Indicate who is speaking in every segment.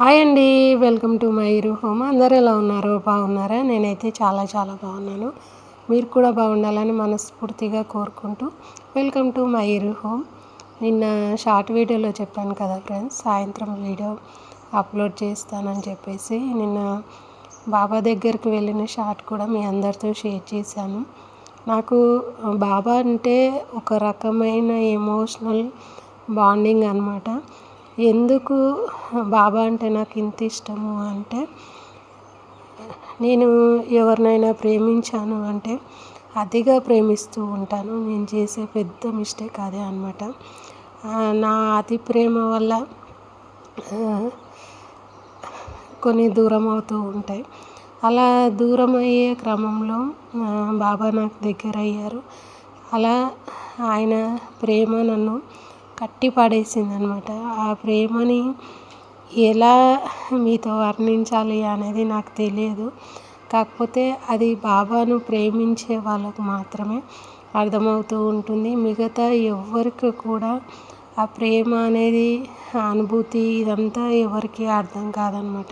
Speaker 1: Hi అండి welcome to my ఇరు home. అందరూ ఎలా ఉన్నారు? బాగున్నారా? నేనైతే చాలా చాలా బాగున్నాను. మీరు కూడా బాగుండాలని మనస్ఫూర్తిగా కోరుకుంటూ వెల్కమ్ టు మై ఇరు హోమ్. నిన్న షార్ట్ వీడియోలో చెప్పాను కదా ఫ్రెండ్స్ సాయంత్రం వీడియో అప్లోడ్ చేస్తానని చెప్పేసి నిన్న బాబా దగ్గరికి వెళ్ళిన షార్ట్ కూడా మీ అందరితో షేర్ చేశాను. నాకు బాబా అంటే ఒక రకమైన ఎమోషనల్ బాండింగ్ అనమాట ఎందుకు బాబా అంటే నాకు ఇంత ఇష్టము అంటే నేను ఎవరినైనా ప్రేమించాను అంటే అతిగా ప్రేమిస్తూ ఉంటాను. నేను చేసే పెద్ద మిస్టేక్ అదే అనమాట నా అతి ప్రేమ వల్ల కొన్ని దూరం అవుతూ ఉంటాయి. అలా దూరం అయ్యే క్రమంలో బాబా నాకు దగ్గర అయ్యారు అలా ఆయన ప్రేమ నన్ను కట్టి పడేసింది అనమాట ఆ ప్రేమని ఎలా మీతో వర్ణించాలి అనేది నాకు తెలియదు. కాకపోతే అది బాబాను ప్రేమించే వాళ్ళకు మాత్రమే అర్థమవుతూ ఉంటుంది. మిగతా ఎవరికి కూడా ఆ ప్రేమ అనేది అనుభూతి ఇదంతా ఎవరికి అర్థం కాదనమాట.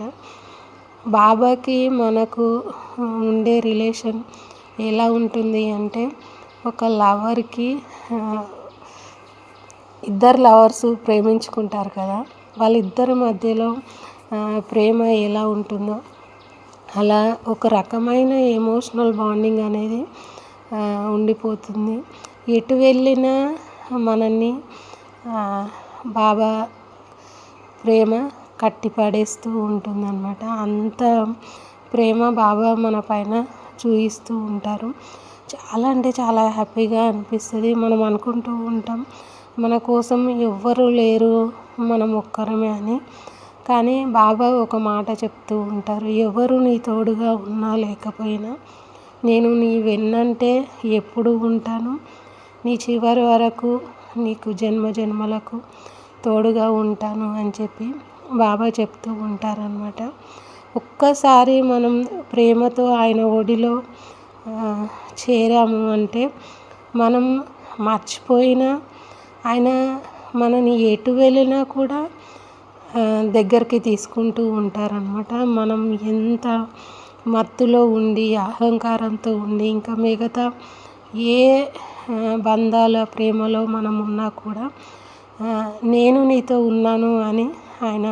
Speaker 1: బాబాకి మనకు ఉండే రిలేషన్ ఎలా ఉంటుంది అంటే ఒక లవర్కి ఇద్దరు లవర్స్ ప్రేమించుకుంటారు కదా. వాళ్ళిద్దరి మధ్యలో ప్రేమ ఎలా ఉంటుందో. అలా ఒక రకమైన ఎమోషనల్ బాండింగ్ అనేది ఉండిపోతుంది. ఎటు వెళ్ళినా మనల్ని బాబా ప్రేమ కట్టిపడేస్తూ ఉంటుందన్నమాట. అంత ప్రేమ బాబా మన పైన చూపిస్తూ ఉంటారు. చాలా అంటే చాలా హ్యాపీగా అనిపిస్తుంది. మనం అనుకుంటూ ఉంటాం మన కోసం ఎవ్వరు లేరు మనం ఒక్కరమే అని. కానీ బాబా ఒక మాట చెప్తూ ఉంటారు ఎవరు నీ తోడుగా ఉన్నా లేకపోయినా నేను నీ వెన్నంటే ఎప్పుడు ఉంటాను. నీ చివరి వరకు నీకు జన్మ జన్మలకు తోడుగా ఉంటాను అని చెప్పి బాబా చెప్తూ ఉంటారనమాట ఒక్కసారి మనం ప్రేమతో ఆయన ఒడిలో చేరాము అంటే మనం మర్చిపోయిన ఆయన మనని ఎటు వెళ్ళినా కూడా దగ్గరికి తీసుకుంటూ ఉంటారనమాట మనం ఎంత మత్తులో ఉండి అహంకారంతో ఉండి ఇంకా మిగతా ఏ బంధాల ప్రేమలో మనం ఉన్నా కూడా నేను నీతో ఉన్నాను అని ఆయన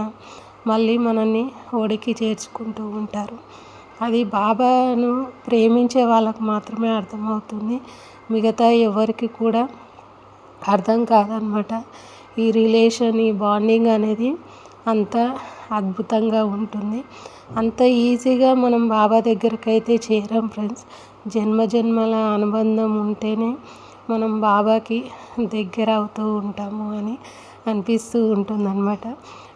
Speaker 1: మళ్ళీ మనల్ని ఒడికి చేర్చుకుంటూ ఉంటారు. అది బాబాను ప్రేమించే వాళ్ళకు మాత్రమే అర్థమవుతుంది. మిగతా ఎవరికి కూడా అర్థం కాదనమాట. ఈ రిలేషన్ ఈ బాండింగ్ అనేది అంత అద్భుతంగా ఉంటుంది. అంత ఈజీగా మనం బాబా దగ్గరికి అయితే చేరం ఫ్రెండ్స్. జన్మ జన్మల అనుబంధం ఉంటేనే మనం బాబాకి దగ్గర అవుతూ ఉంటాము అని అనిపిస్తూ ఉంటుందన్నమాట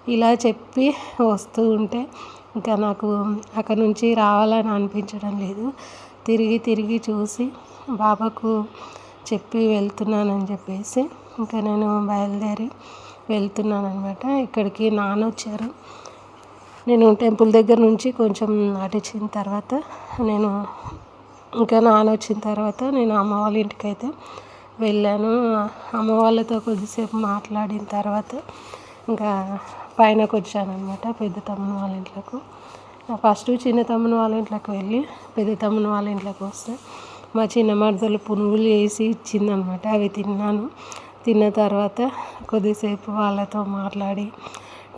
Speaker 1: ఇలా చెప్పి వస్తూ ఉంటే ఇంకా నాకు అక్కడ నుంచి రావాలని అనిపించడం లేదు. తిరిగి తిరిగి చూసి బాబాకు చెప్పి వెళ్తున్నానని చెప్పేసి ఇంకా నేను బయలుదేరి వెళ్తున్నాను అనమాట ఇక్కడికి నాన్న వచ్చారు. నేను టెంపుల్ దగ్గర నుంచి కొంచెం నటించిన తర్వాత నేను ఇంకా నాన్న వచ్చిన తర్వాత నేను అమ్మ వాళ్ళ ఇంటికి అయితే వెళ్ళాను. అమ్మ వాళ్ళతో కొద్దిసేపు మాట్లాడిన తర్వాత ఇంకా పైనకు వచ్చాను అనమాట పెద్ద తమ్ముని వాళ్ళ ఇంట్లోకి. ఫస్ట్ చిన్న తమ్ముని వాళ్ళ ఇంట్లోకి వెళ్ళి పెద్ద తమ్ముని వాళ్ళ ఇంట్లోకి వస్తే మా చిన్న మరదలు పునుగులు వేసి ఇచ్చిందనమాట. అవి తిన్నాను. తిన్న తర్వాత కొద్దిసేపు వాళ్ళతో మాట్లాడి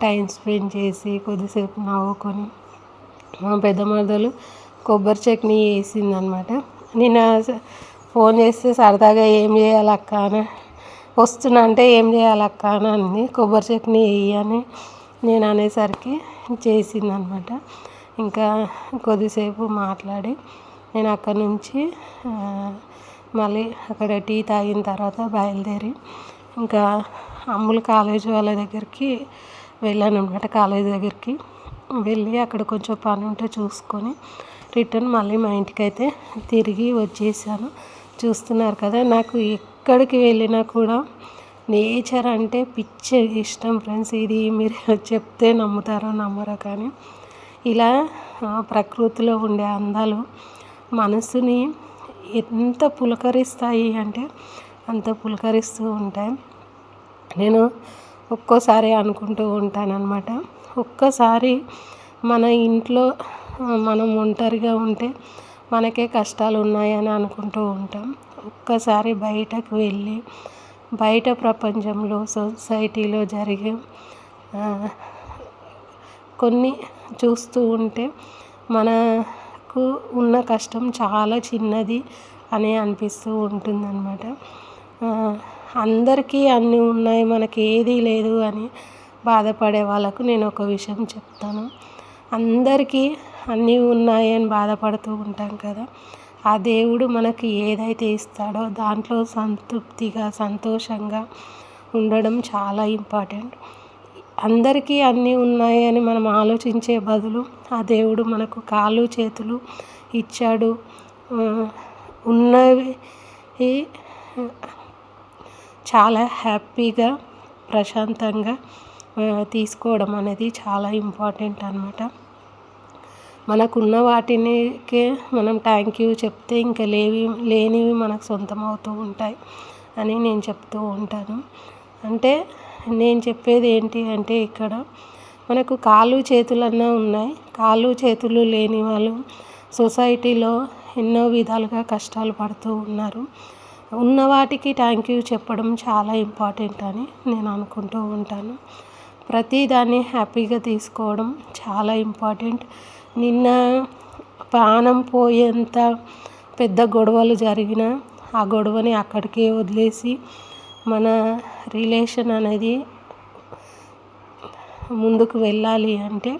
Speaker 1: టైం స్పెండ్ చేసి కొద్దిసేపు నవ్వుకొని మా పెద్ద మరదలు కొబ్బరి చట్నీ వేసిందనమాట. నిన్న ఫోన్ చేస్తే సరదాగా ఏం చేయాలి అక్క అని వస్తున్నా అంటే ఏం చేయాలి అక్క అని అంది. కొబ్బరి చట్నీ వేయని నేను అనేసరికి చేసిందనమాట. ఇంకా కొద్దిసేపు మాట్లాడి నేను అక్కడి నుంచి మళ్ళీ అక్కడ టీ తాగిన తర్వాత బయలుదేరి ఇంకా అమ్ములు కాలేజ్ వాళ్ళ దగ్గరికి వెళ్ళాను అనమాట కాలేజ్ దగ్గరికి. వెళ్ళి అక్కడ కొంచెం పని ఉంటే చూసుకొని రిటర్న్ మళ్ళీ మా ఇంటికి అయితే తిరిగి వచ్చేసాను. చూస్తున్నారు కదా నాకు ఎక్కడికి వెళ్ళినా కూడా నేచర్ అంటే పిచ్చి ఇష్టం ఫ్రెండ్స్. ఇది మీరు చెప్తే నమ్ముతారో నమ్మరో కానీ ఇలా ప్రకృతిలో ఉండే అందాలు మనసుని ఎంత పులకరిస్తాయి అంటే అంత పులకరిస్తూ ఉంటాయి. నేను ఒక్కోసారి అనుకుంటూ ఉంటానన్నమాట. ఒక్కసారి మన ఇంట్లో మనం ఒంటరిగా ఉంటే మనకే కష్టాలు ఉన్నాయని అనుకుంటూ ఉంటాం. ఒక్కసారి బయటకు వెళ్ళి బయట ప్రపంచంలో సొసైటీలో జరిగే కొన్ని చూస్తూ ఉంటే మన మనకు ఉన్న కష్టం చాలా చిన్నది అని అనిపిస్తూ ఉంటుందన్నమాట. అందరికీ అన్నీ ఉన్నాయి మనకి ఏదీ లేదు అని బాధపడే వాళ్ళకు నేను ఒక విషయం చెప్తాను. అందరికీ అన్నీ ఉన్నాయి అని బాధపడుతూ ఉంటాం కదా. ఆ దేవుడు మనకి ఏదైతే ఇస్తాడో దాంట్లో సంతృప్తిగా సంతోషంగా ఉండడం చాలా ఇంపార్టెంట్. అందరికీ అన్నీ ఉన్నాయి అని మనం ఆలోచించే బదులు ఆ దేవుడు మనకు కాళ్ళు చేతులు ఇచ్చాడు. ఉన్నవి చాలా హ్యాపీగా ప్రశాంతంగా తీసుకోవడం అనేది చాలా ఇంపార్టెంట్ అనమాట మనకున్న వాటినికే మనం థ్యాంక్ యూ చెప్తే ఇంకా లేవి లేనివి మనకు సొంతం అవుతూ ఉంటాయి అని నేను చెప్తూ ఉంటాను. అంటే నేను చెప్పేది ఏంటి అంటే ఇక్కడ మనకు కాళ్ళు చేతులన్నా ఉన్నాయి. కాళ్ళు చేతులు లేని వాళ్ళు సొసైటీలో ఎన్నో విధాలుగా కష్టాలు పడుతూ ఉన్నారు. ఉన్న వాటికి థ్యాంక్ యూ చెప్పడం చాలా ఇంపార్టెంట్ అని నేను అనుకుంటూ ఉంటాను. ప్రతిదాన్ని హ్యాపీగా తీసుకోవడం చాలా ఇంపార్టెంట్ నిన్న ప్రాణం పోయేంత పెద్ద గొడవలు జరిగిన ఆ గొడవని అక్కడికే వదిలేసి మన రిలేషన్ అనేది ముందుకు వెళ్ళాలి అంటే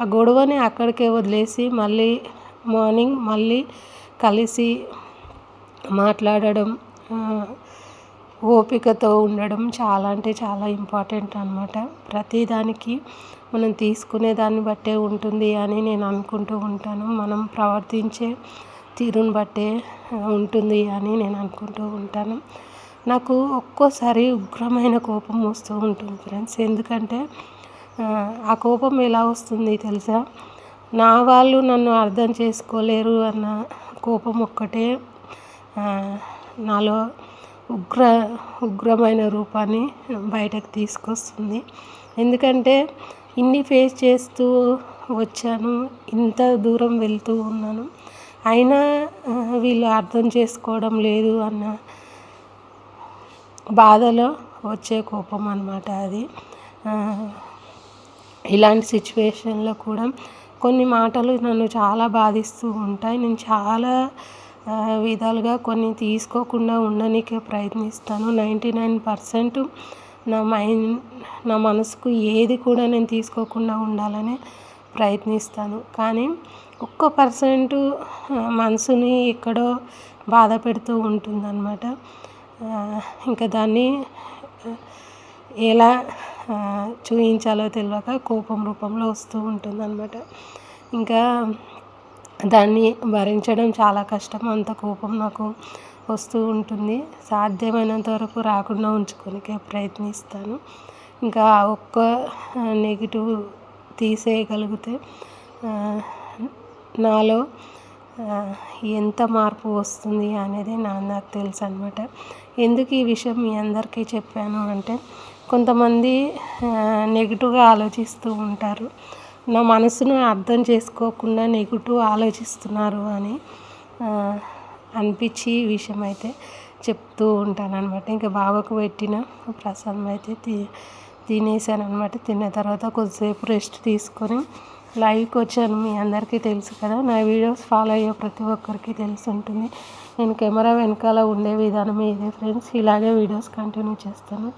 Speaker 1: ఆ గొడవని అక్కడికే వదిలేసి మళ్ళీ మార్నింగ్ మళ్ళీ కలిసి మాట్లాడడం ఓపికతో ఉండడం చాలా అంటే చాలా ఇంపార్టెంట్ అనమాట ప్రతిదానికి మనం తీసుకునే దాన్ని బట్టే ఉంటుంది అని నేను అనుకుంటూ ఉంటాను. మనం ప్రవర్తించే తీరుని బట్టే ఉంటుంది అని నేను అనుకుంటూ ఉంటాను. నాకు ఒక్కోసారి ఉగ్రమైన కోపం వస్తూ ఉంటుంది ఫ్రెండ్స్. ఎందుకంటే ఆ కోపం ఎలా వస్తుంది తెలుసా? నా వాళ్ళు నన్ను అర్థం చేసుకోలేరు అన్న కోపం ఒక్కటే నాలో ఉగ్ర ఉగ్రమైన రూపాన్ని బయటకు తీసుకొస్తుంది. ఎందుకంటే ఇన్ని ఫేస్ చేస్తూ వచ్చాను ఇంత దూరం వెళ్తూ ఉన్నాను అయినా వీళ్ళు అర్థం చేసుకోవడం లేదు అన్న బాధలో వచ్చే కోపం అనమాట అది. ఇలాంటి సిచ్యువేషన్లో కూడా కొన్ని మాటలు నన్ను చాలా బాధిస్తూ ఉంటాయి. నేను చాలా విధాలుగా కొన్ని తీసుకోకుండా ఉండనీకే ప్రయత్నిస్తాను. నైంటీ నైన్ పర్సెంట్ నా మైండ్ నా మనసుకు ఏది కూడా నేను తీసుకోకుండా ఉండాలని ప్రయత్నిస్తాను. కానీ ఒక్క పర్సెంట్ మనసుని ఎక్కడో బాధ పెడుతూ ఉంటుందన్నమాట. ఇంకా దాన్ని ఎలా చూపించాలో తెలియక కోపం రూపంలో వస్తూ ఉంటుందన్నమాట. ఇంకా దాన్ని భరించడం చాలా కష్టం అంత కోపం నాకు వస్తూ ఉంటుంది. సాధ్యమైనంత వరకు రాకుండా ఉంచుకోనికే ప్రయత్నిస్తాను. ఇంకా ఒక్క నెగిటివ్ తీసేయగలిగితే నాలో ఎంత మార్పు వస్తుంది అనేది నా నాకు తెలుసు అనమాట ఎందుకు ఈ విషయం మీ అందరికీ చెప్పాను అంటే కొంతమంది నెగిటివ్గా ఆలోచిస్తూ ఉంటారు. నా మనసును అర్థం చేసుకోకుండా నెగిటివ్ ఆలోచిస్తున్నారు అని అనిపించి ఈ విషయం అయితే చెప్తూ ఉంటాను అనమాట ఇంకా బావకు పెట్టిన ప్రసాదం అయితే తి తినేసాను అనమాట తిన్న తర్వాత కొద్దిసేపు రెస్ట్ తీసుకొని లైవ్కి వచ్చాను మీ అందరికీ తెలుసు కదా. నా వీడియోస్ ఫాలో అయ్యే ప్రతి ఒక్కరికి తెలిసి ఉంటుంది. నేను కెమెరా వెనకాల ఉండే విధానం ఇదే ఫ్రెండ్స్. ఇలాగే వీడియోస్ కంటిన్యూ చేస్తాను.